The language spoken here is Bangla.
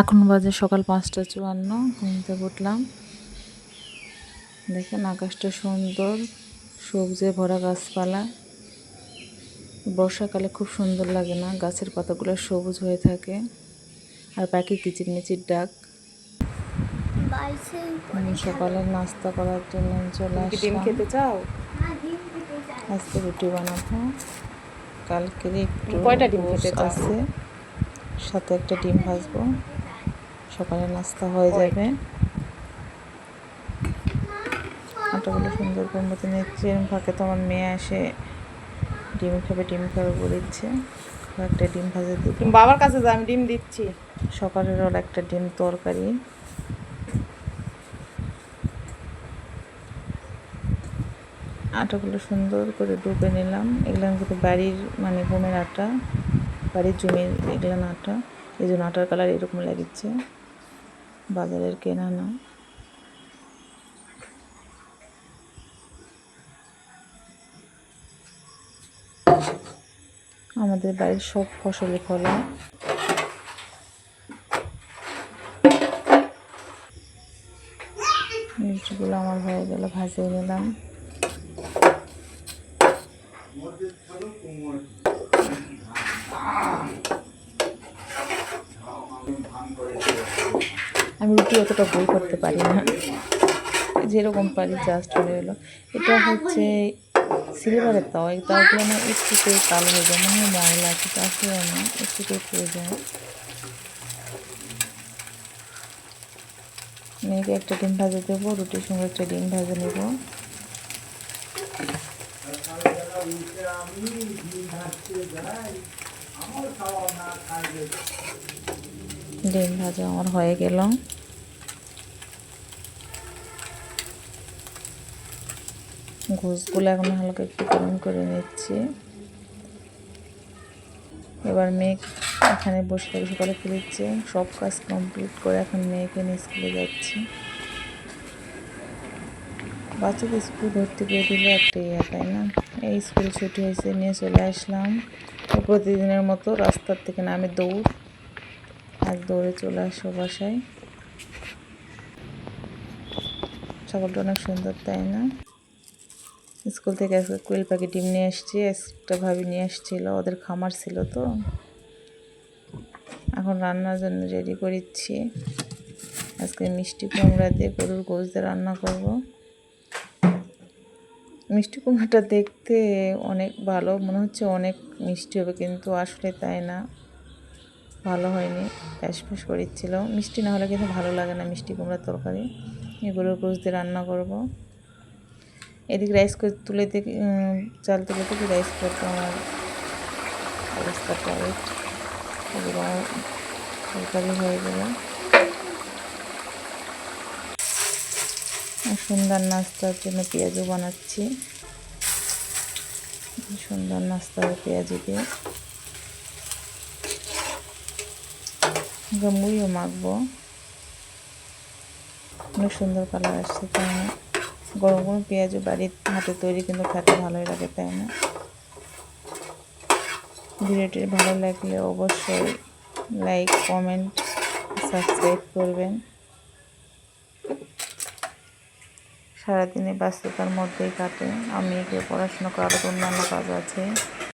এখন বাজে সকাল পাঁচটা চুয়ান্ন ঘুমতে উঠলাম। দেখেন আকাশটা সুন্দর সবজে ভরা গাছপালা। বর্ষাকালে খুব সুন্দর লাগে না গাছের পাতাগুলো সবুজ হয়ে থাকে। আর পাখি কিচিরমিচির ডাক। আমি সকালের নাস্তা করার জন্য চলে ডিম খেতে চাও? আজকে রুটি বানাবো। কালকে একটু কয়টা ডিম খেতে আছে সাথে একটা ডিম ভাজবো। সকালে নাস্তা হয়ে যাবে। আটাগুলো সুন্দর করে মতো নিচ্ছে। এরম ফাঁকে তো আমার মেয়ে আসে ডিম খাবে ডিম খাবে বলেছে। একটা ডিম ভাজা দিব বাবার কাছে যা আমি ডিম দিচ্ছি। সকালের ওর একটা ডিম তরকারি। আটাগুলো সুন্দর করে ডুবে নিলাম। এগুলো কিন্তু বাড়ির মানে গমের আটা বাড়ির জমির এগুলো আটা। এই জন্য আটার কালার এরকম লাগিচ্ছে। বাজারের কেনা না। আমাদের বাড়ির সব ফসলই ফলা। মিষ্টিগুলো আমার হয়ে গেল ভাজিয়ে নিলাম। আমি রুটি অতটা বই করতে পারি না। যেরকম পারি জাস্ট হয়ে গেলো এটা হচ্ছে সিলভারের তাও এই তাওগুলো না একটুতে কালো হয়ে যায়, মনে হয় ময়লা আছে, তা আসলে না একটুতে পড়ে যায়। মেয়েকে একটা ডিম ভাজা দেবো, রুটির সঙ্গে একটা ডিম ভাজা নেব। ডিম ভাজা আমার হয়ে গেল। ঘুষগুলো এখন হালকা একটু গরম করে নিচ্ছি। এবার মেয়ে এখানে বসে থেকে সকালে খেলেছে সব কাজ কমপ্লিট করে এখন মেয়েকে নিয়ে স্কুলে যাচ্ছি। বাচ্চাদের স্কুল ভর্তি করে দিলে একটা ইয়ে তাই না? এই স্কুল ছুটি হয়েছে, নিয়ে চলে আসলাম। প্রতিদিনের মতো রাস্তার থেকে নামে দৌড়। আর দৌড়ে চলে আসো বাসায়। সকালটা অনেক সুন্দর, তাই না? স্কুল থেকে আজকে কুইল পাখি ডিম নিয়ে এসছি একটা ভাবি নিয়ে এসেছিল ওদের খামার ছিল তো। এখন রান্নার জন্য রেডি করেছি আজকে মিষ্টি কুমড়া দিয়ে গরুর গোশ দিয়ে রান্না করব। মিষ্টি কুমড়াটা দেখতে অনেক ভালো, মনে হচ্ছে অনেক মিষ্টি হবে, কিন্তু আসলে তাই না। ভালো হয়নি ফ্যাস ফ্যাস করেছিল মিষ্টি না হলে কিন্তু ভালো লাগে না মিষ্টি কুমড়ার তরকারি। এগুলোর গোশ দিয়ে রান্না করব। এদিকে রাইস করে তুলে থেকে চাল তুলে থেকে রাইস করতে আমার অবস্থাটা তরকারি হয়ে গেল। সুন্দর নাস্তার জন্য পেঁয়াজও বানাচ্ছি। সুন্দর নাস্তা পেঁয়াজি দিয়ে। মুড়িও মাখবো। অনেক সুন্দর কালার আসছে, তাই না? গরম গরম পেঁয়াজও বাড়ির হাতে তৈরি, কিন্তু খেতে ভালোই লাগে, তাই না? ভিডিওটি ভালো লাগলে অবশ্যই লাইক, কমেন্ট, সাবস্ক্রাইব করবেন। সারাদিনে ব্যস্ততার মধ্যেই কাটে। আমি একে পড়াশোনা করার অন্যান্য কাজ আছে।